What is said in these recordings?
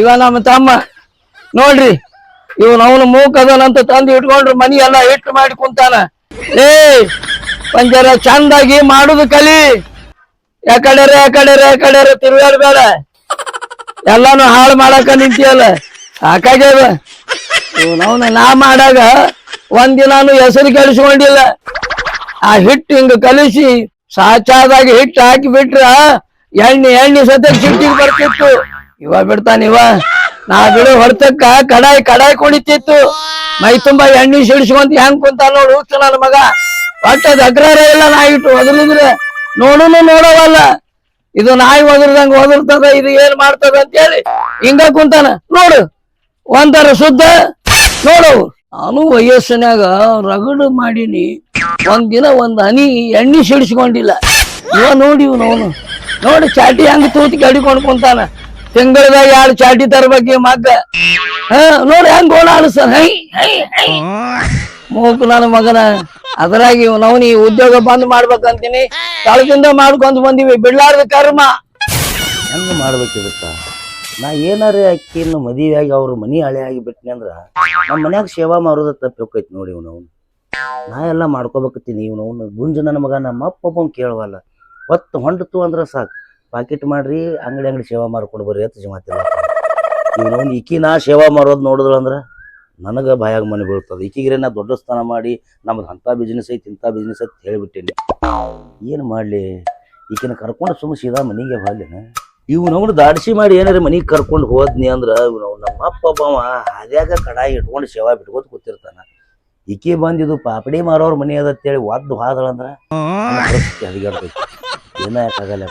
ಇವ ನಮ್ಮ ತಮ್ಮ, ನೋಡ್ರಿ, ಇವನ್ ಅವನು ಮೂಕದನಂತ ತಂದು ಇಟ್ಕೊಂಡ್ರು ಮನಿ ಎಲ್ಲ ಹಿಟ್ಟು ಮಾಡಿ ಕುಂತಾನ. ಏ ಪಂಜರ ಚಂದಾಗಿ ಮಾಡುದು ಕಲಿ. ಯಾಕಡೆರೆ ಯಾಕಡೆರೆ ಯಾಕಡೆರೆ ತಿರುಗಾಡ್ಬೇಡ ಎಲ್ಲಾನು ಹಾಳು ಮಾಡಾಕ ನಿಂತಿಯಲ್ಲ. ಸಾಕಾಗ್ಯದ. ಇವನವನ ನಾ ಮಾಡಾಗ ಒಂದಿನಾನು ಹೆಸರು ಕೆಡಿಸ್ಕೊಂಡಿಲ್ಲ. ಆ ಹಿಟ್ಟು ಹಿಂಗ ಕಲಿಸಿ ಸಾಚಾದಾಗ ಹಿಟ್ಟು ಹಾಕಿ ಬಿಟ್ರ ಎಣ್ಣೆ ಎಣ್ಣೆ ಸತ್ಯ ಸಿಟ್ಟಿಗೆ ಬರ್ತಿತ್ತು. ಇವ ಬಿಡ್ತಾನ, ಇವ. ನಾ ಬಿಡು, ಹೊಡ್ತಕ್ಕ, ಕಡಾಯಿ ಕಡಾಯಿ ಕುಣಿತಿತ್ತು. ಮೈ ತುಂಬಾ ಎಣ್ಣೆ ಸಿಡಿಸ್ಕೊಂತ ಹೆಂಗ್ ಕುಂತ ನೋಡು ನನ್ನ ಮಗ. ಒಟ್ಟ ಅಗ್ರಹ ಇಲ್ಲ ನಾಯಿ ಇಟ್ಟು ಒದರಿದ್ರೆ. ನೋಡುನು ನೋಡವಲ್ಲ. ಇದು ನಾಯಿ ಒದರ್ದಂಗ ಒದರ್ತದ, ಇದು ಏನ್ ಮಾಡ್ತದ ಅಂತ ಹೇಳಿ ಹಿಂಗ ಕುಂತಾನ. ನೋಡು ಒಂಥರ ಶುದ್ಧ ನೋಡು, ನಾನು ವಯಸ್ಸಿನಾಗ ರಗಡು ಮಾಡೀನಿ. ಒಂದ್ ದಿನ ಒಂದ್ ಹನಿ ಎಣ್ಣೆ ಸಿಡಿಸ್ಕೊಂಡಿಲ್ಲ. ಇವ ನೋಡಿ ಅವನು ನೋಡಿ, ಚಾಟಿ ಹಂಗ ತೂತಿ ಕಡಿಕೊಂಡು ಕುಂತಾನ. ತಿಂಗಳದಾಗ ಎರಡು ಚಾಟಿ ತರ್ಬೇಕು ಮಗ್ಗ. ಹಾ, ನೋಡಿ ಹೆಂಗ್ ಮೂಕು ನನ್ನ ಮಗನ. ಅದ್ರಾಗಿ ನಾವು ನೀ ಉದ್ಯೋಗ ಬಂದ್ ಮಾಡ್ಬೇಕಂತೀನಿ. ತಳದಿಂದ ಮಾಡ್ಕೊಂತ ಬಂದಿವಿ. ಬಿಡ್ಲಾರ್ದ ಕರ್ಮ. ಹೆಂಗ್ ಮಾಡ್ಬೇಕು ಇದಕ್ಕ? ನಾ ಏನಾರೇ ಅಕ್ಕಿನ ಮದುವೆ ಆಗಿ ಅವ್ರ ಮನಿ ಹಳೆ ಆಗಿ ಬಿಟ್ನಿ ಅಂದ್ರ ನಮ್ಮ ಮನ್ಯಾಗ ಸೇವಾ ಮಾಡೋದ ತಪ್ಪಿ ಹೋಕೈತಿ ನೋಡಿ ಇವ್ನು ಅವ್ನು. ನಾ ಎಲ್ಲ ಮಾಡ್ಕೋಬೇಕತ್ತೀನಿ ಇವ್ನು ಅವ್ನು. ಗುಂಜ ನನ್ನ ಮಗ, ನಮ್ಮ ಅಪ್ಪ ಕೇಳವಲ್ಲ. ಹೊತ್ತು ಹೊಂಡತು ಅಂದ್ರ ಸಾಕು. ಪಾಕೆಟ್ ಮಾಡ್ರಿ ಅಂಗಡಿ ಅಂಗಡಿ ಸೇವಾ ಮಾಡ್ಕೊಂಡು ಬರ್ರಿ ಅಂತ ಮಾತಿಲ್ಲ ಇವ್ನು ಇಕ್ಕಿ ಈಕಿ ನಾ ಸೇವಾ ಮಾಡೋದು ನೋಡಿದ್ರು ಅಂದ್ರೆ ನನಗೆ ಭಯಾಗ ಮನೆ ಬೀಳ್ತದೆ. ಈಕಿಗ್ರೆ ನಾ ದೊಡ್ಡ ಸ್ಥಾನ ಮಾಡಿ ನಮ್ದು ಅಂಥ ಬಿಸ್ನೆಸ್ ಐತಿ ಇಂಥ ಬಿಸ್ನೆಸ್ ಐತಿ ಹೇಳಿಬಿಟ್ಟೇನಿ. ಏನು ಮಾಡಲಿ? ಈಕಿನ ಕರ್ಕೊಂಡು ಸುಮ್ಮ ಸೀದಾ ಮನೆಗೆ ಬಾಲ್ಯನ ಇವ್ನವ್ನು ದಾಡಿಸಿ ಮಾಡಿ ಏನಾರ ಮನೆಗೆ ಕರ್ಕೊಂಡು ಹೋದ್ನಿ ಅಂದ್ರೆ ಇವ್ನು ನಮ್ಮ ಅಪ್ಪ ಒಬ್ಬವ ಹಾದ್ಯಾಗ ಕಡಾಯಿ ಇಟ್ಕೊಂಡು ಸೇವಾ ಬಿಟ್ಕೋತ ಕೂತಿರ್ತಾನ. ಇಕ್ಕಿ ಬಂದಿದ್ದು ಪಾಪಡಿ ಮಾರೋರು ಮನೆ ಅದ ಅಂತೇಳಿ ಒದ್ದು ಹಾದಳಂದ್ರೆ ಏನ ಯಾಕಾಗಲ್ಲ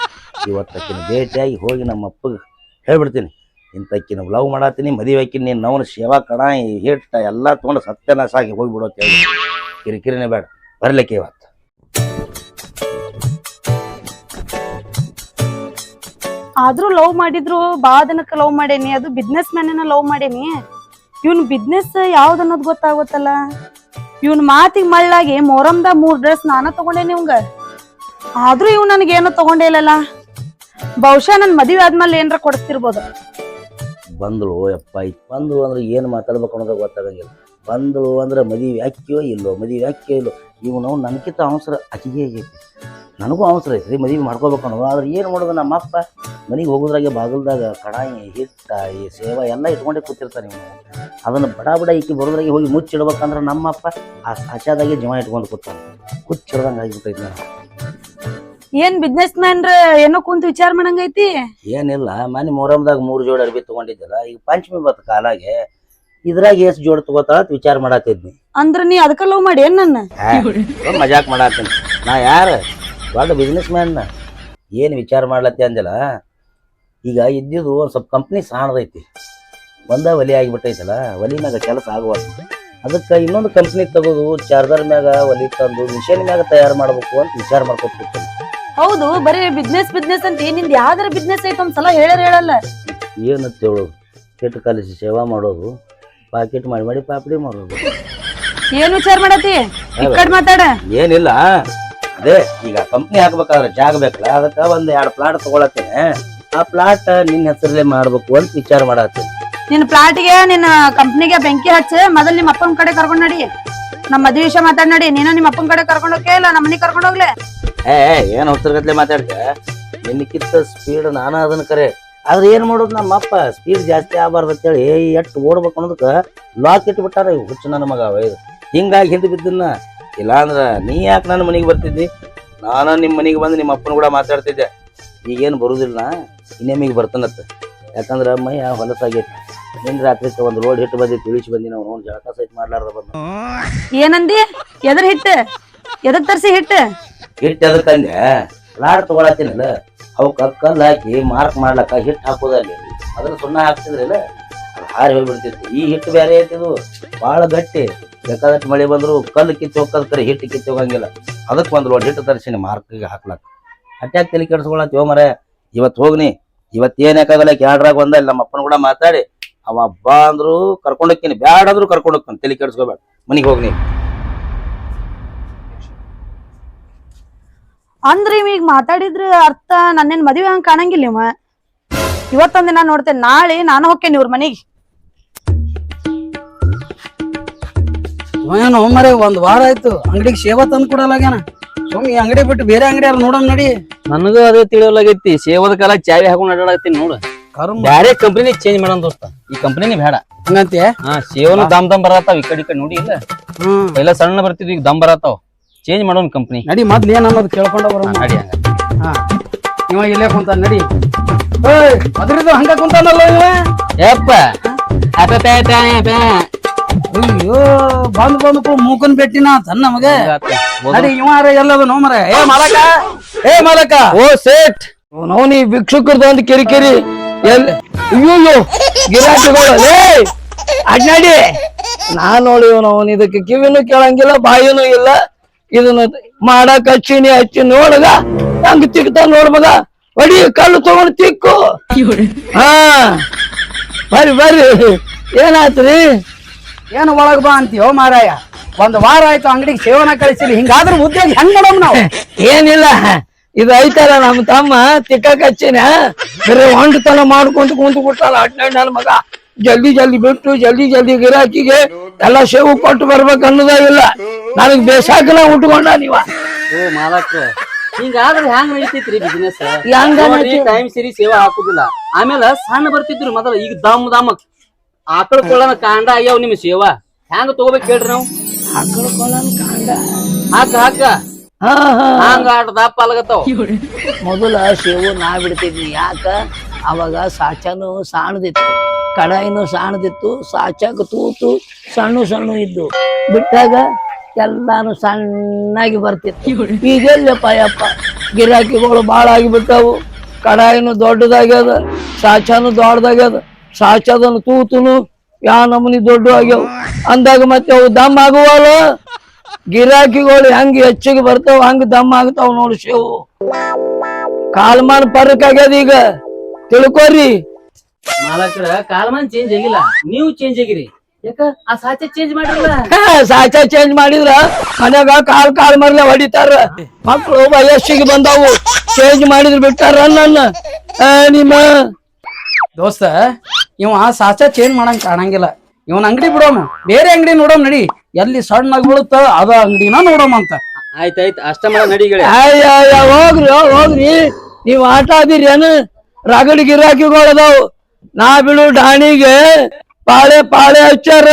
ಇವತ್ತು ಆಕಿನ ಭೇಟಿಯಾಗಿ ಹೋಗಿ ನಮ್ಮ ಅಪ್ಪಗೆ ಹೇಳ್ಬಿಡ್ತೀನಿ. ಇಂಥಕ್ಕಿನ ಲವ್ ಮಾಡತ್ತೀನಿ ಮದುವೆ ಆಕಿನ ನೀನು ನವನ ಸೇವಾ ಕಣ ಹಿಟ್ಟ ಎಲ್ಲ ತೊಗೊಂಡು ಸತ್ಯನಾಶ ಆಗಿ ಹೋಗಿಬಿಡೋ ಹೇಳಿ. ಕಿರಿಕಿರಿನೇ ಬೇಡ. ಬರಲಿಕ್ಕೆ ಇವತ್ತು. ಆದ್ರೂ ಲವ್ ಮಾಡಿದ್ರು ಭಾಳ ದಿನಕ್ಕೆ ಲವ್ ಮಾಡೇನಿ, ಅದು ಬಿಸ್ನೆಸ್ ಮ್ಯಾನ ಲವ್ ಮಾಡೇನಿ. ಇವ್ನ ಬಿಸ್ನೆಸ್ ಯಾವ್ದು ಅನ್ನೋದು ಗೊತ್ತಾಗುತ್ತಲ್ಲ. ಇವ್ನ ಮಾತಿಗೆ ಮಳ್ಳಾಗಿ ಮೊರಮ್ದ ಮೂರ್ ಡ್ರೆಸ್ ನಾನ ತಗೊಂಡೇನಿ ಇವಂಗ ಆದ್ರೂ ಇವ್ ನನಗೇನು ತಗೊಂಡೇ ಇಲ್ಲಲ್ಲ. ಬಹುಶಃ ನನ್ ಮದುವೆ ಆದ್ಮೇಲೆ ಏನ್ರ ಕೊಡ್ತಿರ್ಬೋದು ಬಂದಳು, ಯಪ್ಪ ಬಂದಳು ಅಂದ್ರೆ ಏನು ಮಾತಾಡ್ಬೇಕು ಅನ್ನೋದು ಗೊತ್ತಾಗಂಗಿಲ್ಲ. ಬಂದಳು ಅಂದ್ರೆ ಮದುವೆ ಯಾಕೆಯೋ ಇಲ್ಲೋ, ಮದುವೆ ಅಕ್ಕಿಯೋ ಇಲ್ಲೋ. ಇವನು ನನಗಿಂತ ಅವಸರ ಅಕ್ಕಿಗೆ ಆಗೈತಿ. ನನಗೂ ಅವಸರ ಐತಿ ಮದುವೆ ಮಾಡ್ಕೋಬೇಕು ಅನ್ನೋದು. ಆದ್ರೆ ಏನು ಮಾಡೋದು ನಮ್ಮ ಅಪ್ಪ ಮನೆಗೆ ಹೋಗೋದ್ರಾಗೆ ಬಾಗಿಲ್ದಾಗ ಕಡಾಯಿ, ಹಿಟ್ಟ, ಈ ಸೇವಾ ಎಲ್ಲ ಇಟ್ಕೊಂಡೇ ಕೂತಿರ್ತಾರೆ ನೀವು ಅದನ್ನು ಬಡ ಬಡ ಈಕಿ ಬರೋದ್ರಾಗೆ ಹೋಗಿ ಮುಚ್ಚಿಡ್ಬೇಕಂದ್ರೆ ನಮ್ಮಪ್ಪ ಆ ಸಾಚಾದಾಗೆ ಜೀವ ಇಟ್ಕೊಂಡು ಕೂತಾನೆ. ಕುಚ್ಚಿಡ್ದಂಗೆ ಆಗಿಬಿಟ್ಟೈತೆ ನಾನು ಏನ್ ಬಿಸ್ನೆಸ್ ಮ್ಯಾನ್ ಏನೋ ಕುಂತ ವಿಚಾರ ಮಾಡಂಗೈತಿ? ಏನಿಲ್ಲ ಮನೆ ಮೊಹರಂದಾಗ ಮೂರು ಜೋಡಿ ಅರ್ಬಿ ತಗೊಂಡಿದ್ದಲ್ಲ ಈಗ ಪಂಚಮಿ ಬತ್ತ ಕಾಲಾಗೆ ಇದ್ರಾಗ ಎಷ್ಟು ಜೋಡಿ ತಗೋತಾಳ ಅಂತ ವಿಚಾರ ಮಾಡತ್ತಿದ್ನಿ ಅಂದ್ರ ನೀ ಅದಕ್ಕ ಲವ್ ಮಾಡಿ ಏನ್ ನನ್ನ? ಮಜಾಕ್ ಮಾಡತ್ತೀನಿ ನಾ ಯಾರ? ದೊಡ್ಡ ಬಿಸ್ನೆಸ್ ಮ್ಯಾನ್ ಏನು ವಿಚಾರ ಮಾಡ್ಲತ್ತಿ ಅಂದಿಲ್ಲ. ಈಗ ಇದ್ದಿದ್ದು ಒಂದು ಸ್ವಲ್ಪ ಕಂಪ್ನಿ ಸಾಣದೈತಿ. ಒಂದ ಒಲಿ ಆಗಿಬಿಟ್ಟೈತಲ್ಲ ಒಲಿ ಮ್ಯಾಗ ಕೆಲಸ ಆಗುವಾಗ ಅದಕ್ಕೆ ಇನ್ನೊಂದು ಕಂಪ್ನಿ ತಗೋದು ಚಾರ್ಜರ್ ಮ್ಯಾಗ ಒಲಿ ತಂದು ಮಿಷನ್ ಮ್ಯಾಗ ತಯಾರು ಮಾಡ್ಬೇಕು ಅಂತ ವಿಚಾರ ಮಾಡ್ಕೊತ ಕೂತೀನಿ ಹೌದು ಬರೀ ಬಿಸ್ನೆಸ್ ಬಿಸ್ನೆಸ್ ಅಂತ ಏನಿಂದ ಯಾವ್ದಾರ ಬಿಸ್ನೆಸ್ ಐತೆ ಒಂದ್ಸಲ ಹೇಳರ್ ಹೇಳಲ್ಲ. ಏನಂತ ಹೇಳೋದು ಕೆಟ್ಟ ಕಲಿಸಿ ಸೇವಾ ಮಾಡೋದು ಪಾಕೆಟ್ ಮಾಡಿ ಮಾಡಿ ಪಾಪಡಿ ಮಾಡೋದು ಏನ್ ವಿಚಾರ ಮಾಡತಿ ಈ ಕಡೆ ಮಾತಾಡ. ಏನಿಲ್ಲ. ಅದೇ ಈಗ ಕಂಪ್ನಿ ಹಾಕ್ಬೇಕಾದ್ರೆ ಜಾಗ ಬೇಕಲ್ಲ ಅದಕ್ಕೆ ಒಂದ್ ಎರಡ್ ಪ್ಲಾಟ್ ತಗೊಳತ್ತೇನೆ. ಆ ಪ್ಲಾಟ್ ನಿನ್ನ ಹೆಸರಲ್ಲೇ ಮಾಡ್ಬೇಕು ಅಂತ ವಿಚಾರ ಮಾಡತ್ತೀನಿ. ನಿನ್ ಪ್ಲಾಟಿಗೆ ನಿನ್ನ ಕಂಪ್ನಿಗೆ ಬೆಂಕಿ ಹಚ್ಚ ಮೊದಲ್ ನಿಮ್ಮ ಅಪ್ಪನ ಕಡೆ ಕರ್ಕೊಂಡ್ ನಡಿ. ನಮ್ಮ ಮದುವೆ ವಿಷಯ ಮಾತಾಡ್ ನಡಿ. ನೀನು ನಿಮ್ಮ ಅಪ್ಪನ ಕಡೆ ಕರ್ಕೊಂಡು ಇಲ್ಲ ನಮ್ಮ ಮನೆಗೆ ಕರ್ಕೊಂಡ್ ಹೋಗ್ಲೆ? ಏ ಏನ್ ಹೊತ್ತರ್ಗತ್ಲೆ ಮಾತಾಡ್ತೆ ನಿನ್ನಕ್ಕಿಂತ ಸ್ಪೀಡ್ ನಾನು ಅದನ್ನ ಕರೆ. ಆದ್ರೆ ಏನ್ ಮಾಡೋದು ನಮ್ಮ ಅಪ್ಪ? ಸ್ಪೀಡ್ ಜಾಸ್ತಿ ಆಗಬಾರ್ದು ಅಂತೇಳಿ ಎಷ್ಟು ಓಡ್ಬೇಕು ಅನ್ನೋದಕ್ಕೆ ಲಾಕ್ ಇಟ್ಬಿಟ್ಟಾರ ಇವು ಹುಚ್ಚು ನನ್ನ ಮಗ ವೈದ್ ಹಿಂಗಾಗಿ ಹಿಂದೆ ಬಿದ್ದನ್ನ ಇಲ್ಲಾಂದ್ರ ನೀ ಯಾಕೆ ನನ್ನ ಮನೆಗೆ ಬರ್ತಿದ್ದಿ? ನಾನು ನಿಮ್ಮ ಮನೆಗೆ ಬಂದು ನಿಮ್ಮ ಅಪ್ಪನ ಕೂಡ ಮಾತಾಡ್ತಿದ್ದೆ. ಈಗೇನು ಬರುದಿಲ್ಲ ಇನ್ನೇಮಿಗೆ ಬರ್ತಾನತ್ತ. ಯಾಕಂದ್ರ ಮೈಯ ಹೊಲಸಾಗೈತಿ ನಿನ್ ರಾತ್ರಿ ಒಂದು ರೋಡ್ ಹಿಟ್ಟು ಬಂದಿ ತಿಳಿಸಿ ಬಂದಿ, ನಾವು ನೋಡಿ ಜಳಕ ಸಹಿತ ಮಾಡ್ಲಾರ್ದ ಬಂದ. ಏನಂದಿ? ಎದ್ರ ಹಿಟ್ಟು ಎದಕ್ ತರಿಸಿ ಹಿಟ್ಟು ಹಿಟ್ಟು ಅದಕ್ಕಂದೆ ಲಾಡ್ ತಗೊಳತ್ತೀನಲ್ಲ. ಅವಕ್ಕ ಕಲ್ಲು ಹಾಕಿ ಮಾರ್ಕ್ ಮಾಡ್ಲಕ್ಕ ಹಿಟ್ಟು ಹಾಕೋದಲ್ಲಿ. ಅದನ್ನ ಸುಣ್ಣ ಹಾಕ್ತಿದ್ರಲ್ಲ ಅದು ಹಾರಿ ಹೋಗ್ಬಿಡ್ತಿತ್ತು. ಈ ಹಿಟ್ಟು ಬೇರೆ ಐತಿದು ಭಾಳ ಗಟ್ಟಿ. ಬೇಕಾದಷ್ಟು ಮಳೆ ಬಂದ್ರು ಕಲ್ಲು ಕಿತ್ತು ಹೋಗೋದ್ ಕರೆ ಹಿಟ್ಟು ಕಿತ್ತು ಹೋಗಂಗಿಲ್ಲ. ಅದಕ್ಕೆ ಒಂದು ಲೋಡ್ ಹಿಟ್ಟು ತರಿಸಿನಿ ಮಾರ್ಕಿಗೆ ಹಾಕ್ಲಕ್ಕ ಅಟ್ಯಾಕ್ ತಲೆ ಕೆಡ್ಸ್ಕೊಳತ್ತೀವೋ ಮರ ಇವತ್ತು ಹೋಗ್ನಿ. ಇವತ್ತು ಏನ್ ಯಾಕಾಗಲ್ಲ ಕ್ಯಾಡ್ರಾಗ ಬಂದ ಇಲ್ಲಿ ನಮ್ಮ ಅಪ್ಪನ ಕೂಡ ಮಾತಾಡಿ. ಅವ ಹಬ್ಬ ಅಂದ್ರು ಕರ್ಕೊಂಡು ಹೋಗ್ತೀನಿ. ಬ್ಯಾಡ ಅಂದ್ರು ಕರ್ಕೊಂಡು ಹೋಗ್ತಾನೆ. ತಲೆ ಕೆಡಿಸ್ಕೋಬೇಡ. ಮನೆಗೆ ಹೋಗ್ನಿ. ಅಂದ್ರ ಇವ್ ಈಗ ಮಾತಾಡಿದ್ರ ಅರ್ಥ ನನ್ನೇನ್ ಮದ್ವೆ ಹಂಗ ಕಾಣಂಗಿಲ್ಲ ಇವ. ಇವತ್ತೊಂದಿನ ದಿನ ನೋಡ್ತೇನೆ ನಾಳೆ ನಾನು ಹೋಗ್ತೇನೆ ಇವ್ರ ಮನೆಗೆ? ಏನು ಮರೆ ಒಂದ್ ವಾರ ಆಯ್ತು ಅಂಗಡಿಗೆ ಸೇವಾ ತಂದು ಕೊಡಲಾಗ್ಯಾನ ಸುಮ್ ಈ ಅಂಗಡಿ ಬಿಟ್ಟು ಬೇರೆ ಅಂಗಡಿ ಯಾರು ನೋಡಮ್ ನಡಿ. ನನಗೂ ಅದೇ ತಿಳಿಯಲಾಗೈತಿ ಸೇವದ ಕಾಲ ಚಾವಿ ಹಾಕೊಂಡು ಅಡ್ಡಾಡತ್ತೀನಿ ನೋಡು. ಕರ್ಮ. ಬ್ಯಾರೆ ಕಂಪನಿ ಚೇಂಜ್ ಮಾಡೋಣ ದೋಸ್ತ ಈ ಕಂಪನಿನೇ ಬೇಡ. ಹಂಗಂತೆ ಹಾ ಸೇವನು ದಮ್ ದಮ್ ಬರತ್ತಾವ ಈ ಕಡೆ ಈ ಕಡೆ ನೋಡಿ ಇಲ್ಲ. ಹ್ಮ್. ಎಲ್ಲ ಸಣ್ಣ ಬರ್ತಿದ್ವಿ ಈಗ ದಮ್ ಬರತ್ತಾವ. ಚೇಂಜ್ ಮಾಡೋಣ ಕಂಪ್ನಿ ನಡಿ ಮೊದ್ಲು ಏನ್ ಅನ್ನೋದು ಕೇಳ್ಕೊಂಡ ಬರೋಣ. ನಡಿ ಹಂಗ ಹಾ ಇವ ಇಲ್ಲೇ ಕುಂತ ನಡಿ. ಏಯ್ ಅದ್ರದ್ದು ಹಂಗ ಕುಂತಾನಲ್ಲ ಇವ? ಯಪ್ಪ. ಅಯ್ಯೋ ಬಂದ್ ಬಂದ್ ಕೂ ಮೂಕನ್ ಬೆಟ್ಟಿನ ತನ್ನ ನಮಗೆ ನಡಿ ಇವ ಎಲ್ಲದ ನೋ ಮರ. ಏ ಮಾಲಕ. ಏ ಮಾಲಕ. ಓ ಸೇಟ್. ನೋನಿ ಭಿಕ್ಷುಕರ್ದು ಒಂದು ಕಿರಿ ಎಲ್ಲಿ ಅಯ್ಯೋ ಗಿರಾಕಿಗಳು ಲೇ ಅಡ್ನಾಡಿ ನಾನ್ ನೋಡಿ ಅವನು ಇದಕ್ಕೆ ಕಿವಿನೂ ಕೇಳಂಗಿಲ್ಲ ಬಾಯಿನೂ ಇಲ್ಲ. ಇದನ್ನ ಮಾಡಕ್ ಹಚ್ಚಿನಿ ಹಚ್ಚಿ ನೋಡಗ ಹಂಗ ತಿಕ್ತ ನೋಡ ಮಗ ಹೊಡಿ ಕಲ್ಲು ತಗೊಂಡ್ ತಿಕ್ಕು. ಹಾ. ಬರ್ರಿ ಬರ್ರಿ. ಏನಾಯ್ತ್ರಿ? ಏನು ಒಳಗ್ ಬಾ ಅಂತೀಯೋ ಮಾರಾಯ. ಒಂದ್ ವಾರ ಆಯ್ತು ಅಂಗಡಿಗೆ ಸೇವನ ಕಳಿಸಿಲ್ಲ ಹಿಂಗಾದ್ರ ಉದ್ಯೋಗ ಹೆಂಗ್ ಮಾಡಮ್ ನಾವು? ಏನಿಲ್ಲ. ಇದು ಐತಲ್ಲ ನಮ್ ತಮ್ಮ ತಿಕ್ಕಕ್ ಹಚ್ಚಿನ? ಬರೀ ಹೊಂಡತನ ಮಾಡ್ಕೊಂತ ಕುಂತು ಬಿಟ್ಟಲ್ಲ ಹಟ್ನಾಡ್ ನನ್ನ ಮಗ. ಜಲ್ದಿ ಜಲ್ದಿ ಬಿಟ್ಟು ಜಲ್ದಿ ಜಲ್ದಿ ಗಿರಾಕಿಗೆ ಎಲ್ಲ ಸೇವು ಕೊಟ್ಟು ಬರ್ಬೇಕು ಅನ್ನೋದ ಇಲ್ಲ. ನನಗೆ ಬೇಸಾಕನ ಉಟ್ಕೊಂಡ ನೀವ. ಓ ಮಾಲಕ್ರ ಹಿಂಗಾದ್ರೆ ಹ್ಯಾಂಗ್ ನಡೀತೈತ್ರಿ ಬಿಸಿನೆಸ್ ಹೆಂಗ ಟೈಮ್ ಸರಿ ಸೇವಾ ಹಾಕುದಿಲ್ಲ. ಆಮೇಲೆ ಸಣ್ಣ ಬರ್ತಿದ್ರು ಮೊದಲ ಈಗ ದಮ್ ದಮ್. ಆಕಳ ಕೊಳ್ಳನ ಕಾಂಡ ಆಗ್ಯಾವ ನಿಮ್ ಸೇವಾ. ಹ್ಯಾಂಗ ತಗೋಬೇಕು ಹೇಳ್ರಿ ನಾವು? ಕಾಂಡ. ಹಾಕ ಹಾಕ. ಹಂಗ ಆಟ ದಪ್ಪ ಅಲಗತ್ತಾವ? ಮೊದಲ ಸೇವು ನಾ ಬಿಡ್ತಿದ್ನಿ ಯಾಕ? ಅವಾಗ ಸಾಚಾನು ಸಾಣದಿತ್ತು. ಕಡಾಯಿನೂ ಸಣ್ಣದಿತ್ತು ಸಾಚಾಕ ತೂತು, ಸಣ್ಣ ಸಣ್ಣ ಇದ್ದು. ಬಿಟ್ಟಾಗ ಎಲ್ಲಾನು ಸಣ್ಣಾಗಿ ಬರ್ತಿತ್ತು. ಈಗೆಲ್ಲಪ್ಪ ಯಪ್ಪ ಗಿರಾಕಿಗಳು ಭಾಳ ಆಗಿಬಿಟ್ಟವು. ಕಡಾಯಿನೂ ದೊಡ್ಡದಾಗ್ಯದ, ಸಾಚಾನು ದೊಡ್ಡದಾಗ್ಯದ, ಸಾಚದನು ತೂತುನು ಯಾವ ನಮೂನಿ ದೊಡ್ಡ ಆಗ್ಯಾವ. ಅಂದಾಗ ಮತ್ತೆ ಅವು ದಮ್ ಆಗುವಲ್ಲ? ಗಿರಾಕಿಗಳು ಹೆಂಗೆ ಹೆಚ್ಚಿಗೆ ಬರ್ತಾವ ಹಂಗ ದಮ್ ಆಗ್ತಾವ ನೋಡು ಶೇವು. ಕಾಲ್ಮಾನ್ ಪರಕ್ ಆಗ್ಯದ ಈಗ. ತಿಳ್ಕೊರಿ. ಮಾಲಕ್ರ ಕಾಲಮಾನ್ ಚೇಂಜ್ ಆಗಿಲ್ಲ. ನೀವು ಚೇಂಜ್ ಆಗಿರಿ. ಯಾಕ? ಆ ಸಾಚೆ ಚೇಂಜ್ ಮಾಡಿರಲ್ಲ ಸಾಚ ಚೇಂಜ್ ಮಾಡಿದ್ರ ಮನ್ಯಾಗ ಕಾಲ್ ಕಾಲ್ ಮರ್ಲೆ ಹೊಡಿತಾರ. ಮಕ್ಳು ವಯಸ್ಸಿಗೆ ಬಂದಾವು. ಚೇಂಜ್ ಮಾಡಿದ್ರ ಬಿಟ್ಟಾರ ನನ್ನ ಆ, ನಿಮ್ಮ ದೋಸ್ತ ಇವ ಸಾಚ ಚೇಂಜ್ ಮಾಡಂಗ ಕಾಣಂಗಿಲ್ಲ. ಇವನ್ ಅಂಗಡಿ ಬಿಡೋಮ. ಬೇರೆ ಅಂಗಡಿ ನೋಡೋಮ್ ನಡಿ. ಎಲ್ಲಿ ಸಣ್ಣ ಬೀಳುತ್ತ ಅದ ಅಂಗಡಿನ ನೋಡೋಮ ಅಂತ. ಆಯ್ತಾಯ್ತು ಅಷ್ಟ ಮಾಡ ನಡಿಗಳೇ ಅಯ್ಯ ಹೋಗ್ರಿ ಹೋಗ್ರಿ. ನೀವ್ ಆಟ ಆದಿರಿ ಏನು? ರಗಡ್ ಗಿರಾಕಿಗಳು ಅದಾವು. ನಾ ಬಿಡು ಡಾಣಿಗೆ ಪಾಳೆ ಪಾಳೆ ಹಚ್ಚಾರ.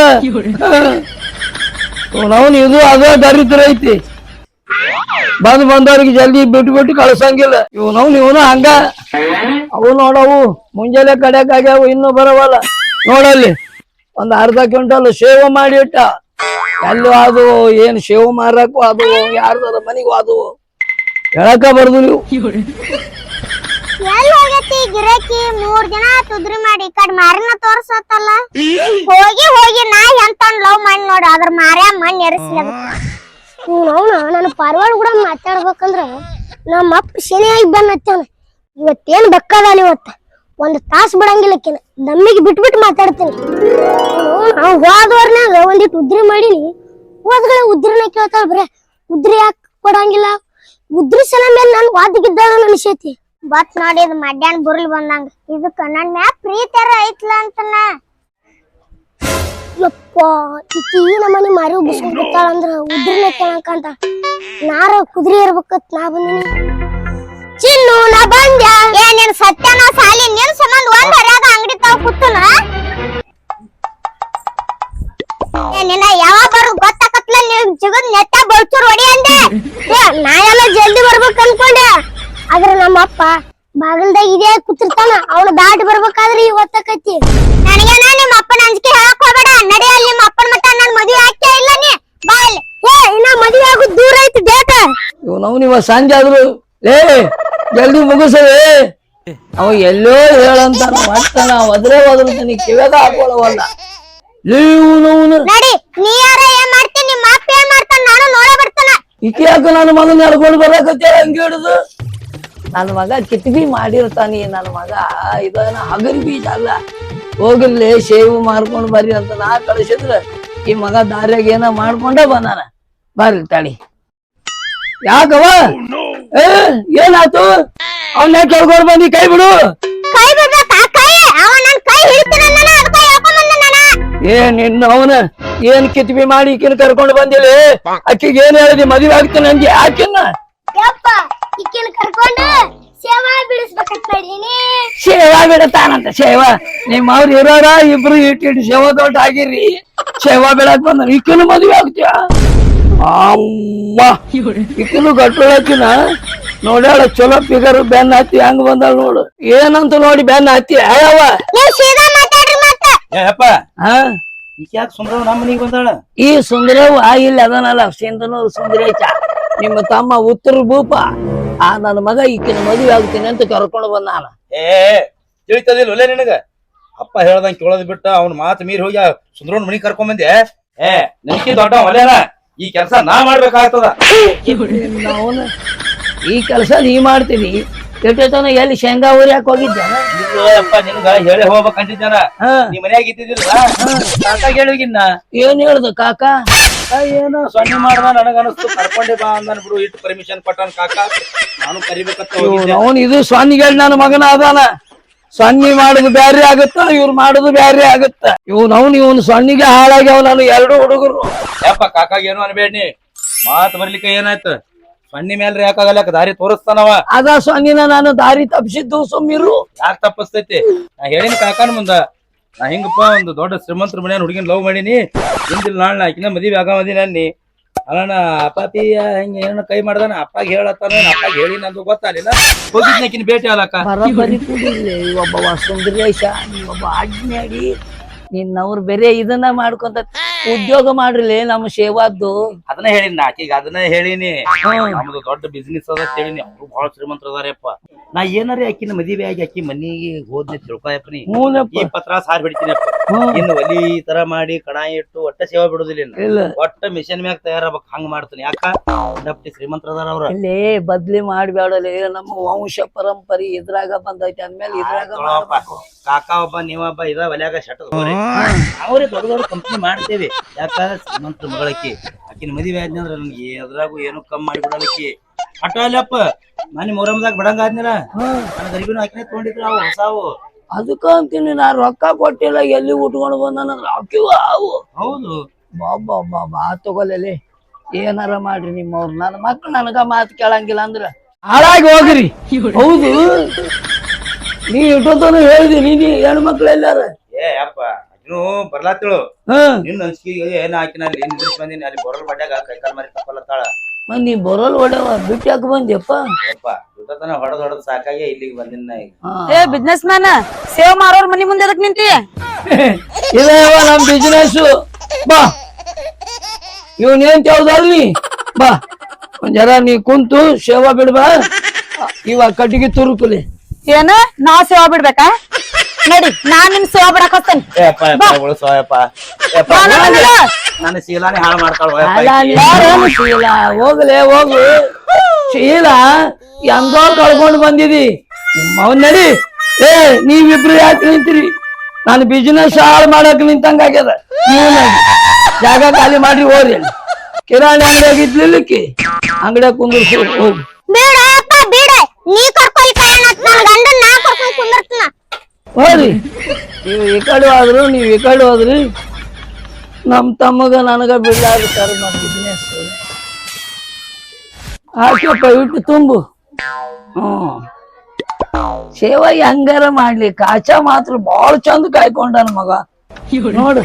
ಅವನು ಇದು ಅದ ದರಿದ್ರ ಐತಿ. ಬಂದ್ ಬಂದವ್ರಿಗೆ ಜಲ್ದಿ ಬಿಟ್ಟು ಬಿಟ್ಟು ಕಳ್ಸಂಗಿಲ್ಲ. ಇವನವ್ ಇವನು ಹಂಗ. ಅವು ನೋಡವು, ಮುಂಜಾನೆ ಕಡೆಕ್ ಆಗ್ಯಾವು, ಇನ್ನೂ ಬರವಲ್ಲ. ನೋಡಲ್ಲಿ, ಒಂದ್ ಅರ್ಧ ಕ್ವಿಂಟಲ್ ಸೇವೆ ಮಾಡಿ ಇಟ್ಟ ಎಲ್ಲೂ ಅದು, ಏನ್ ಸೇವು ಮಾರಕ್ಕೂ ಅದು, ಯಾರ್ದಾರ ಮನಿಗೂ ಅದು. ಹೇಳಕ ಬರ್ದು ನೀವು. ಹೋಗೈತಿ ಗಿರಾಕಿ, ಮೂರ್ ದಿನ ತುದ್ರಿ ಮಾಡಿ, ಈ ಕಡೆ ಮಾರಿನ ತೋರ್ಸತ್ತಲ್ಲ. ಹೋಗಿ ಹೋಗಿ ನಾ ಎಂತ ಲವ್ ಮಾಡಿ ನೋಡು, ಅದ್ರ ಮಾರ ಮಣ್ಣು ಎರಿಸ್ಲಿ ನಾನು ಪಾರಿವಾಳ ಕೂಡ ಮಾತಾಡ್ಬೇಕಂದ್ರ ನಮ್ಮ ಅಪ್ಪ ಶನಿಯಾಗಿ ಬಂದ್ ಇವತ್ತೇನ್ ಬೆಕ್ಕದಾನ ಇವತ್ತ? ಒಂದ್ ತಾಸ್ ಬಿಡಂಗಿಲ್ಲಕ್ಕಿನ ದಮ್ಮಿಗೆ ಬಿಟ್ಬಿಟ್ಟು ಮಾತಾಡ್ತೀನಿ. ನಾವು ಹೋದವ್ರನ್ಯಾಗ ಒಂದಿಟ್ಟು ಉದ್ರಿ ಮಾಡಿನಿ. ಹೋದ್ಗಳ ಉದ್ರಿನ ಕೇಳ್ತಾಳ ಬರೇ ಉದ್ರಿ ಯಾಕೆ ಕೊಡಂಗಿಲ್ಲ. ಉದ್ರಿ ಸಲ ಮೇಲೆ ನನ್ ವಾದಗಿದ್ದಾಗ ಅನಿಸೈತಿ ಬತ್ ನೋಡಿ ಇದು ಮಧ್ಯಾಹ್ನ ಬುರ್ಲ್ ಬಂದಂಗ. ಇದಕ್ಕ ನನ್ ಮ್ಯಾ ಪ್ರೀತಿಯರ ಐತ್ಲ ಅಂತನ. ಯಪ್ಪ, ಈಕಿ ಈ ನಮ್ಮನಿ ಮಾರಿ ಬಿಸ್ಕೊಂಡ್ ಅಂದ್ರ ಉದ್ರಿನ ಕೇಳಂಕಂತ ನಾರ ಕುದ್ರಿ ಇರ್ಬೇಕತ್ ನಾ ಬಂದಿನಿ. ಚಿನ್ನು, ನಾ ಬಂದ್ಯಾ? ಏ, ನಿನ್ ಸತ್ಯನ ಸಾಲಿ, ನಿನ್ ಸಂಬಂಧ ಒಂದ್ ಹರ್ಯಾಗ ಅಂಗಡಿ ತಾವ್ ಕುತ್ತನ ಏ, ನಿನ್ನ ಯಾವ ಬರು ಗೊತ್ತಾಕತ್ಲ, ನೀನು ಜಿಗದ್ ನೆತ್ತ ಬಳ್ಚೂರ್ ಹೊಡಿ ಅಂದೆ. ನಾ ಎಲ್ಲ ಜಲ್ದಿ ಬರ್ಬೇಕು ಅನ್ಕೊಂಡೆ ಆದ್ರ ನಮ್ಮ ಅಪ್ಪ ಬಾಗಲ್ದಾಗ ಇದೇ ಕೂತಿರ್ತಾನ. ಅವನು ದಾಟಿ ಬರ್ಬೇಕಾದ್ರೆ ಈ ಹೊತ್ತಕೈತಿ ನನಗೇನ ನಿಮ್ಮ ಅಪ್ಪನ ಅಂಜಿಕೆ ಹೇಳಕ್ ಹೋಗ್ಬೇಡ. ನಡಿ ಅಲ್ಲಿ ನಿಮ್ಮ ಅಪ್ಪನ ಮಟ್ಟ ನನ್ ಮದುವೆ ಆಗ್ತಾ ಇಲ್ಲ ನೀ. ಬಾ ಇಲ್ಲಿ. ಏ ಇನ್ನ ಮದುವೆ ಆಗುದ್ ದೂರ ಐತಿ ಡೇಟ್. ನಾವು ನೀವ ಸಂಜೆ ಆದ್ರು. ಏ ಜಲ್ದಿ ಮುಗಿಸವೇ ಅವ ಎಲ್ಲೋ ಹೇಳಂತ ಮಾಡ್ತಾನ ನಾ ಒದ್ರೆ ಒದರ್ತಾನೆ ಕಿವ್ಯಾಗ ಹಾಕೊಳ್ಳವಲ್ಲ ನಡಿ ನೀ ಯಾರ ಏನ್ ಮಾಡ್ತೀನಿ ನಿಮ್ಮ ಅಪ್ಪ ಏನ್ ಮಾಡ್ತಾನ? ನಾನು ನೋಡೇ ಬರ್ತಾನ. ಈಕೆ ಯಾಕೆ ನನ್ನ ಮಗನ ಎಳ್ಕೊಂಡು ಬರಕತ್ತೇಳ ಹಂಗೆ ಹಿಡಿದು? ನನ್ನ ಮಗ ಕಿತ್ಬಿ ಮಾಡಿರ್ತಾನೆ ನನ್ನ ಮಗ. ಇದನ್ನ ಹಗರ್ ಬೀಜ ಅಲ್ಲ. ಹೋಗಿರ್ಲಿ ಶೇವು ಮಾರ್ಕೊಂಡು ಬರ್ರಿ ಅಂತ ನಾ ಕಳಿಸಿದ್ರ ಈ ಮಗ ದಾರ್ಯಾಗ ಏನ ಮಾಡ್ಕೊಂಡ ಬಂದಾನ ಬರ್ರಿ ತಾಳಿ. ಯಾಕವ ಏನಾತು ಅವನ್ನ ಕೆಳ್ಕೊಂಡ್ ಬಂದಿ ಕೈ ಬಿಡು. ಇನ್ನು ಏ ನಿನ್ನ ಅವನ ಏನ್ ಕಿತ್ಬಿ ಮಾಡಿ ಈಕಿನ ಕರ್ಕೊಂಡು ಬಂದಿಲ್ಲ ಅಕ್ಕಿಗೆ ಏನ್ ಹೇಳಿದಿ? ಮದುವೆ ಆಗ್ತೀನಿ ಅಂದಿ ಆಕಿನ್ನ ಯಪ್ಪ. ಇಕ್ಕಿನ ಕರ್ಕೊಂಡು ಸೇವಾ ಬಿಡಿಸ್ಬೇಕಂತ ಮಾಡೀನಿ ಸೇವಾ ಬಿಡತಾನಂತ ಸೇವಾ. ನಿಮ್ಮ ಅವ್ರು ಇರೋರ ಇಬ್ರು ಇಟ್ಟು ಇಟ್ಟು ಸೇವಾ ದೊಡ್ಡ ಆಗಿರಿ. ಸೇವಾ ಬಿಡಕ್ ಬಂದ ಈಕಿನ ಮದುವೆ ಆಗ್ತೀಯ? ಅಮ್ಮ ಈಕಿನು ಗಟ್ಟುಳಕಿನ ನೋಡ್ಯಾಳ ಚಲೋ ಫಿಗರ್ ಬೆನ್ ಹತ್ತಿ ಹೆಂಗ್ ಬಂದಾಳ ನೋಡು. ಏನಂತ ನೋಡಿ ಬೆನ್ನ ಹತ್ತಿ. ಮತ್ತ. ಏಪ್ಪ ಹಾ? ನಮ್ಮ ಮನೆಗೆ ಬಂದಾಳ? ಈ ಸುಂದರವ್ ಆ ಇಲ್ಲಿ ಅದನಲ್ಲ ಸಿಂಧನೂರು ಸುಂದರೇಶ ನಿಮ್ಮ ತಮ್ಮ ಉತ್ತರ ಭೂಪ ಆ ನನ್ನ ಮಗ ಈಕಿನ ಮದುವೆ ಆಗ್ತೀನಿ ಅಂತ ಕರ್ಕೊಂಡು ಬಂದಾನ ಏ ತಿಳಿತದಿಲ್ಲ ಒಲೆ ನಿನಗ? ಅಪ್ಪ ಹೇಳ್ದಂಗ್ ಕೇಳೋದ್ ಬಿಟ್ಟ ಅವ್ನ ಮಾತು ಮೀರಿ ಹೋಗಿ ಸುಂದ್ರನ್ ಮನಿ ಕರ್ಕೊಂಡ್ ಬಂದೆ. ಏ ನನಗೆ ದೊಡ್ಡ ಒಲೆನ ಈ ಕೆಲಸ ನಾ ಮಾಡ್ಬೇಕಾಗ್ತದ. ಅವನು ಈ ಕೆಲಸ ನೀ ಮಾಡ್ತೀನಿ. ಕೆಟ್ಟತನ ಎಲ್ಲಿ ಶೇಂಗಾ ಊರ್ಯಾಕ್ ಹೋಗಿದ್ದೆ? ಅಪ್ಪ ನಿನಗ ಹೇಳಿ ಹೋಗ್ಬೇಕಂತಿದ್ದಾನ ನೀ ಮನ್ಯಾಗ ಇದ್ದಿದ್ದಿಲ್ಲ ಕಾಕ ಹೇಳಿಗಿನ್ನ ಏನ್ ಹೇಳ್ದು ಕಾಕ? ಏನು ಸೊನ್ನೆ ಮಾಡ್ದ ನನಗನಸ್ತು ಕರ್ಕೊಂಡಿ ಬಾ ಅಂದನ್ ಬಿಡು ಇಟ್ಟು ಪರ್ಮಿಷನ್ ಕೊಟ್ಟನ್ ಕಾಕ. ನಾನು ಕರಿಬೇಕಂತ ಹೋಗಿದ್ದೆ. ಅವನು ಇದು ಸೊನ್ನಿಗೆ ನನ್ನ ಮಗನ ಅದಾನ ಸೊನ್ನಿ ಮಾಡುದು ಬ್ಯಾರೆ ಆಗುತ್ತ ಇವ್ರು ಮಾಡುದು ಬ್ಯಾರೆ ಆಗುತ್ತ? ಇವ್ನ ಅವ್ನು ಇವನು ಸೊನ್ನಿಗೆ ಹಾಳಾಗ್ಯಾವ ನಾನು ಎರಡು ಹುಡುಗರು. ಯಪ್ಪ ಕಾಕಾಗ ಏನು ಅನ್ಬೇಡ್ನಿ. ಮಾತ್ ಬರ್ಲಿಕ್ಕೆ ಏನಾಯ್ತು? ಸೊನ್ನಿ ಮೇಲೆ ಯಾಕಾಗಲ್ಲ ದಾರಿ ತೋರಿಸ್ತಾನವ? ಅದ ಸೊನ್ನಿನ ನಾನು ದಾರಿ ತಪ್ಪಿಸಿದ್ದು ಸುಮ್ಮಿರು ಯಾಕೆ ತಪ್ಪಿಸ್ತೈತಿ? ನಾ ಹೇಳಿನ ಕಾಕನ ಮುಂದ. ನಾ ಹಿಂಗಪ್ಪ, ಒಂದು ದೊಡ್ಡ ಶ್ರೀಮಂತರ ಮನೆಯನ್ನು ಹುಡುಗಿನ ಲವ್ ಮಾಡೀನಿ. ಹಿಂದಿಲ್ ನಾಳೆ ಆಕಿನ ಮದುವೆ ಆಗ ಮದಿ ನನ್ನಿ. ಅಲ್ಲ ಅಪ್ಪಾತಿ ಹಿಂಗ ಏನೋ ಕೈ ಮಾಡ್ದಾನ? ಅಪ್ಪಾಗ ಹೇಳತ್ತಾನ ಅಪ್ಪಾಗ ಹೇಳಿ ನಂದು ಗೊತ್ತಾಗಲಿಲ್ಲ. ಹೋಗಿದ್ನಕಿನ ಭೇಟಿ ಆಲಕ್ಕ. ಒಬ್ಬ ಸುಂದರೇಶ ನೀವೊಬ್ಬ ಆಜ್ಞಾಡಿ ನಿನ್ನವ್ರು ಬೇರೆ ಇದನ್ನ ಮಾಡ್ಕೊಂತ ಉದ್ಯೋಗ ಮಾಡ್ರಿ ನಮ್ಮ ಸೇವಾದ್ದು ಅದನ್ನ ಹೇಳಿನ ಆಕಿಗೆ ಅದನ್ನ ಹೇಳಿನಿ. ನಮ್ದು ದೊಡ್ಡ ಬಿಸ್ನೆಸ್ ಅದ ಹೇಳಿನಿ. ಅವ್ರು ಬಹಳ ಶ್ರೀಮಂತರ ಅದಾರಪ್ಪ. ನಾ ಏನಾರ ಆಕಿನ ಮದುವೆ ಆಗಿ ಆಕಿ ಮನಿಗೆ ಹೋದ್ನಿ ತಿಳ್ಕೊಯಪ್ಪ ನೀ. ಹ್ಞೂನಪ್ಪ ಈ ಪತ್ರ ಸಾರ್ ಬಿಡ್ತೀನಿ ಅಪ್ಪ ಇನ್ನು ಒಲಿ ಈ ತರ ಮಾಡಿ ಕಣಾಯಿ ಇಟ್ಟು ಒಟ್ಟ ಸೇವಾ ಬಿಡುದಿಲ್ಲ ಇನ್ನು. ಇಲ್ಲ. ಒಟ್ಟ ಮಿಷನ್ ಮ್ಯಾಗ ತಯಾರಾಗ್ಬೇಕು ಹಂಗ ಮಾಡ್ತೀನಿ. ಯಾಕ? ಡಪ್ಟಿ ಶ್ರೀಮಂತರ ಅದಾರ ಅವ್ರ. ಇಲ್ಲೇ ಬದ್ಲಿ ಮಾಡ್ಬೇಡಲೆ ನಮ್ಮ ವಂಶ ಪರಂಪರೆ ಇದ್ರಾಗ ಬಂದೈತಿ ಅಂದ್ಮೇಲೆ ಇದ್ರಾಗ ಕಾಕಾ ಮಾಡ್ಬೇಕು. ಕಾಕ ಒಬ್ಬ ನೀವೊಬ್ಬ ಇದ ಒಲ್ಯಾಗ ಶೆಟ್ಟದ ಅವ್ರಿ ದೊಡ್ಡ ದೊಡ್ಡ ಕಂಪ್ನಿ ಮಾಡ್ತೇವಿ. ಯಾಕಂದ್ರೆ ಶ್ರೀಮಂತ ಮಗಳಕ್ಕೆ ಆಕಿನ ಮದುವೆ ಆದ್ನಂದ್ರ ನನ್ಗೆ ಅದ್ರಾಗೂ ಏನು ಕಮ್ಮಿ ಮಾಡಿ ಅಟ ಅಲ್ಲಪ್ಪ ನಾನು ಮೊರಮ್ದಾಗ ಬಿಡಂಗ ಆದ್ನಲ್ಲ. ನನ್ನ ಗರಿಬಿನ ಆಕಿನ ತಗೊಂಡಿದ್ರ ಅವು ಹೊಸಾವು. ಅದಕ್ಕ ಅಂತೀನಿ ನಾ ರೊಕ್ಕ ಕೊಟ್ಟಿಲ್ಲ ಎಲ್ಲಿ ಉಟ್ಕೊಂಡು ಬಂದ ಅಕ್ಕಿವ ಅವು. ಹೌದು. ಬಾಬಾ ಬಾಬಾ ತಗೊಲ್ಲೇ ಏನಾರ ಮಾಡ್ರಿ ನಿಮ್ಮವ್ರು. ನನ್ನ ಮಕ್ಳು ನನಗ ಮಾತು ಕೇಳಂಗಿಲ್ಲ ಅಂದ್ರ. ಹಾಳಾಗಿ ಹೋಗ್ರಿ. ಹೌದು. ನೀ ಇಟ್ಟೋತನು ಹೇಳಿದಿ ನೀನು ಹೆಣ್ಮಕ್ಳು ಎಲ್ಲಾರ. ಏ ಅಪ್ಪ. ಇನ್ನು ಬರ್ಲಾತಿಳು. ನಿನ್ನ ಅನ್ಸಿಕೆ ಏನ್ ಹಾಕಿನ ಅಲ್ಲಿ? ನಿಂದ್ರಿಸಿ ಬಂದಿನಿ ಅಲ್ಲಿ ಬರೋಲ್ ಬಡ್ಯಾಗ ಕೈ ಕಾಲ್ ಮಾರಿ ತಪ್ಪಲತ್ತಾಳ ಮತ್ ನೀ ಬರೋಲ್ ಹೊಡೆವ ಬಿಟ್ಟು ಯಾಕೆ ಬಂದ್ಯಪ್ಪ? ಯಪ್ಪ ಇಟ್ಟತನ ಹೊಡೆದ್ ಹೊಡೆದ್ ಸಾಕಾಗಿ ಇಲ್ಲಿಗೆ ಬಂದಿನ ಈಗ. ಏ ಬಿಸ್ನೆಸ್ ಮ್ಯಾನ್ ಸೇವ್ ಮಾರೋರ್ ಮನಿ ಮುಂದೆ ಎದಕ್ ನಿಂತಿ? ಇದೇ ಯವ್ವ ನಮ್ ಬಿಸ್ನೆಸ್ ಬಾ. ಇವನ್ ಏನ್ ಕೇಳ್ದಾರ್ಲಿ ಬಾ. ಒಂದ್ ಜರ ನೀ ಕುಂತು ಸೇವಾ ಬಿಡ್ಬಾ. ಇವಾಗ ಕಟ್ಟಿಗೆ ತುರುಕುಲಿ. ಏನ? ನಾ ಸೇವಾ ಬಿಡ್ಬೇಕಾ? ನಡಿ ನಾನ್ ನಿಮ್ ಸೇವಾ ಬಿಡಕ್ ಹೋಗ್ತೇನೆ ನನ್ನ ಶೀಲಾನೇ ಹಾಳು ಮಾಡ್ತಾಳ ಅಲ್ಲ ಯಾರೇನು ಶೀಲ? ಹೋಗ್ಲೆ ಹೋಗು. ಶೀಲಾ ಎಂದೋ ಕಳ್ಕೊಂಡು ಬಂದಿದಿ. ಅವನ್ ನಡಿ. ಏ ನೀವಿಬ್ರು ಯಾಕೆ ನಿಂತೀರಿ? ನಾನು ಬಿಸ್ನೆಸ್ ಹಾಳು ಮಾಡಕ್ ನಿಂತಂಗ ಆಗ್ಯದ. ಜಾಗ ಖಾಲಿ ಮಾಡ್ರಿ ಹೋಗ್ರಿ. ಕಿರಾಣಿ ಅಂಗಡಿಯಾಗ ಇದ್ಲಿಲ್ಲಕ್ಕಿ. ಅಂಗಡಿಯಾಗ ಕುಂದಿರ್ಸಿ ಹೋಗಿ. ಬೇಡ ಅಪ್ಪ ಬೇಡ. ನೀ ಕರ್ಕೊಲಿಕ ಏನತ್ ನನ್ ಗಂಡ ನಾ ಕರ್ಕೊಂಡ್ ಕುಂದಿರ್ತೀನ ಹೋಗ್ರಿ ನೀವು ಈ ಕಡೆ ಹೋದ್ರು, ನೀವು ಈ ಕಡೆ ಹೋದ್ರಿ. ನಮ್ಮ ತಮ್ಮಗ ನನಗ ಸರ್ ನಮ್ಮ ಬಿಸ್ನೆಸ್ ಹಾಕಪ್ಪ ಇಟ್ಟು ತುಂಬು. ಹ್ಮ್ ಸೇವಾ ಹೆಂಗಾರ ಮಾಡ್ಲಿ. ಕಾಚಾ ಮಾತ್ರ ಬಾಳ ಚಂದ ಕಾಯ್ಕೊಂಡ ಮಗ. ನೋಡು.